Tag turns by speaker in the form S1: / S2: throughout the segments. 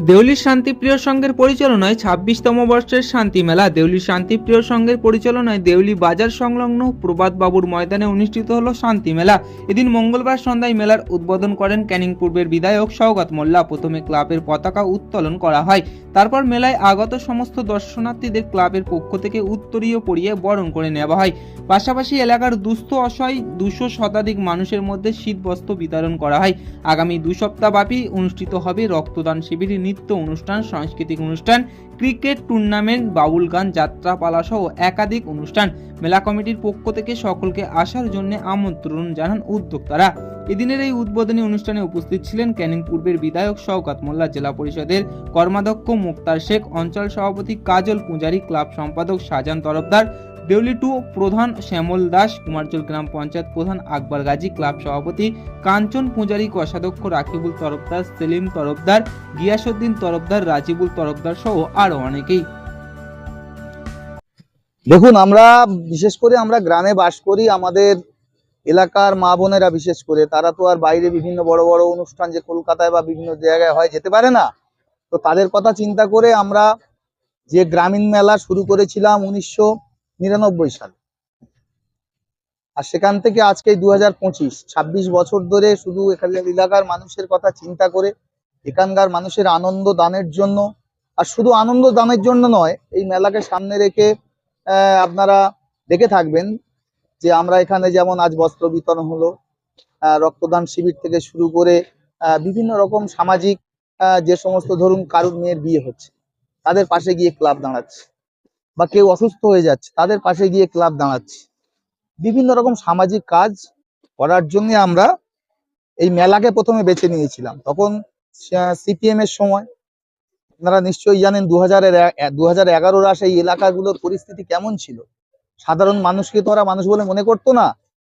S1: দেউলির শান্তিপ্রিয় সংঘের পরিচালনায় ছাব্বিশতম বর্ষের শান্তি মেলা। দেউলি শান্তিপ্রিয় সংঘের পরিচালনায় দেউলি বাজার সংলগ্ন প্রবাদ বাবুর ময়দানে অনুষ্ঠিত হলো শান্তি মেলা। এদিন মঙ্গলবার সন্ধ্যায় মেলার উদ্বোধন করেন ক্যানিং পূর্বের বিধায়ক সৌগত মোল্লা। প্রথমে ক্লাবের পতাকা উত্তোলন করা হয়। তারপর মেলায় আগত সমস্ত দর্শনার্থীদের ক্লাবের পক্ষ থেকে উত্তরীয় পরিয়ে বরণ করে নেওয়া হয়। পাশাপাশি এলাকার দুস্থ অসহায় দুশো শতাধিক মানুষের মধ্যে শীতবস্ত্র বিতরণ করা হয়। আগামী দু সপ্তাহব্যাপী অনুষ্ঠিত হবে রক্তদান শিবির। নৃত্য অনুষ্ঠান, সাংস্কৃতিক অনুষ্ঠান, ক্রিকেট টুর্নামেন্ট বাউল গান, যাত্রাপালা সহ একাধিক অনুষ্ঠান। মেলা কমিটির পক্ষ থেকে সকলকে আসার জন্য আমন্ত্রণ জানান উদ্যোক্তারা। এদিনের এই উদ্বোধনী অনুষ্ঠানে উপস্থিত ছিলেন ক্যানিং পূর্বের বিধায়ক শওকাত মোল্লা, জেলা পরিষদের কর্মাধ্যক্ষ মুক্তার শেখ, অঞ্চল সভাপতি কাজল পূজারী, ক্লাব সম্পাদক শাহজাহান তরফদার দেউলি টু প্রধান শ্যামল দাস, কুমারচল গ্রাম পঞ্চায়েত প্রধান আকবর গাজী, ক্লাব সভাপতি কাঞ্চন পূজারী, কোষাধ্যক্ষ রাকিবুল তরফদার, সেলিম তরফদার, গিয়াসউদ্দিন তরফদার, রাজিবুল তরফদার সহ আরও অনেকেই।
S2: দেখুন, আমরা বিশেষ করে আমরা গ্রামে বাস করি, আমাদের এলাকার মা বোনেরা বিশেষ করে। তারা তো আর বাইরে বিভিন্ন বড় বড় অনুষ্ঠান যে কলকাতায় বা বিভিন্ন জায়গায় হয়, যেতে পারে না। তো তাদের কথা চিন্তা করে আমরা যে গ্রামীণ মেলা শুরু করেছিলাম উনিশশো নিরানব্বই সালে। আর সেখান থেকে আজকে দু হাজার পঁচিশ, ছাব্বিশ বছর ধরে শুধু এখানে এলাকার মানুষের কথা চিন্তা করে, এখানকার মানুষের আনন্দ দানের জন্য, আর শুধু আনন্দ দানের জন্য নয়, এই মেলাকে সামনে রেখে আপনারা দেখে থাকবেন যে আমরা এখানে যেমন আজ বস্ত্র বিতরণ হলো রক্তদান শিবির থেকে শুরু করে বিভিন্ন রকম সামাজিক যে সমস্ত ধরুন কারুর মেয়ের বিয়ে হচ্ছে, তাদের পাশে গিয়ে ক্লাব দাঁড়াচ্ছে। বা কেউ অসুস্থ হয়ে যাচ্ছে, তাদের পাশে গিয়ে ক্লাব দাঁড়াচ্ছে। বিভিন্ন রকম সামাজিক কাজ করার জন্য আমরা এই মেলাকে প্রথমে বেছে নিয়েছিলাম। তখন সিপিএম এর সময়, আপনারা নিশ্চয়ই জানেন দু হাজারের দু হাজার এগারোর আসে এই এলাকাগুলোর পরিস্থিতি কেমন ছিল। সাধারণ মানুষকে তো ওরা মানুষ বলে মনে করতো না।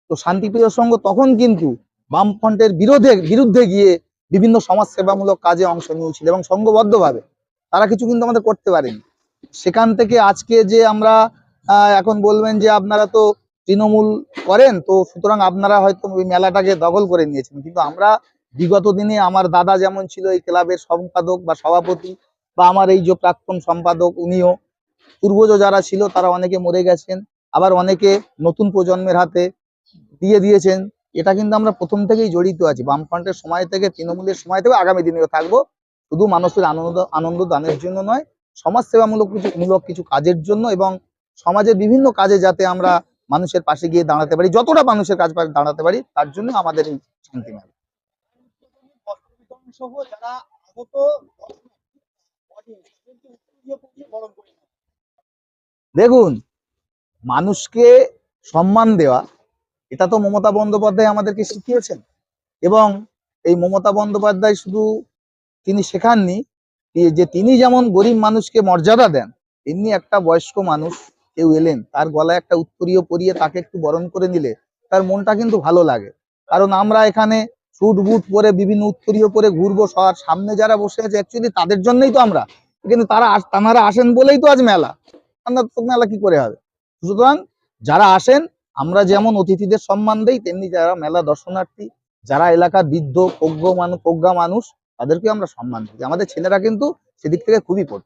S2: তো শান্তিপ্রিয় সংঘ তখন কিন্তু বামফ্রন্টের বিরোধে, বিরুদ্ধে গিয়ে বিভিন্ন সমাজসেবামূলক কাজে অংশ নিয়েছিল এবং সংঘবদ্ধভাবে। তারা কিছু কিন্তু আমাদের করতে পারেনি। সেখান থেকে আজকে যে আমরা এখন বলবেন যে আপনারা তো তৃণমূল করেন, তো সুতরাং আপনারা হয়তো ওই মেলাটাকে দখল করে নিয়েছেন। কিন্তু আমরা বিগত দিনে আমার দাদা যেমন ছিল এই ক্লাবের সম্পাদক বা সভাপতি, বা আমার এই যে প্রাক্তন সম্পাদক উনিও, পূর্বজ যারা ছিল তারা অনেকে মরে গেছেন, আবার অনেকে নতুন প্রজন্মের হাতে দিয়ে দিয়েছেন। এটা কিন্তু আমরা প্রথম থেকেই জড়িত আছি। বামফ্রন্টের সময় থেকে, তৃণমূলের সময় থেকে আগামী দিনেও থাকব। শুধু মানুষের আনন্দ আনন্দ দানের জন্য নয় সমাজ সেবামূলক কিছু মূলক কিছু কাজের জন্য এবং সমাজের বিভিন্ন কাজে যাতে আমরা মানুষের পাশে গিয়ে দাঁড়াতে পারি যতটা মানুষের কাজ পাশে দাঁড়াতে পারি তার জন্য আমাদের এই শান্তি মেলা। দেখুন মানুষকে সম্মান দেওয়া এটা তো মমতা বন্দ্যোপাধ্যায় আমাদেরকে শিখিয়েছেন। এবং এই মমতা বন্দ্যোপাধ্যায় শুধু তিনি শেখাননি যে তিনি যেমন গরিব মানুষকে মর্যাদা দেন, তেমনি একটা বয়স্ক মানুষ কেউ এলেন, তার গলায় একটা উত্তরীয় পরিয়ে তাকে একটু বরণ করে নিলে তার মনটা কিন্তু ভালো লাগে। কারণ আমরা এখানে স্যুট বুট পরে বিভিন্ন উত্তরীয় পরে ঘুরবো, সবার সামনে যারা বসে আছে অ্যাকচুয়ালি তাদের জন্যই তো আমরা। কিন্তু তারা তানারা আসেন বলেই তো আজ মেলা। মেলা কি করে হবে? সুতরাং যারা আসেন, আমরা যেমন অতিথিদের সম্মান দেই, তেমনি যারা মেলা দর্শনার্থী, যারা এলাকার বৃদ্ধ প্রজ্ঞ মানুষ প্রজ্ঞা মানুষ তাদেরকে আমরা সম্মান দিই। আমাদের ছেলেরা কিন্তু সেদিক থেকে খুবই পড়ে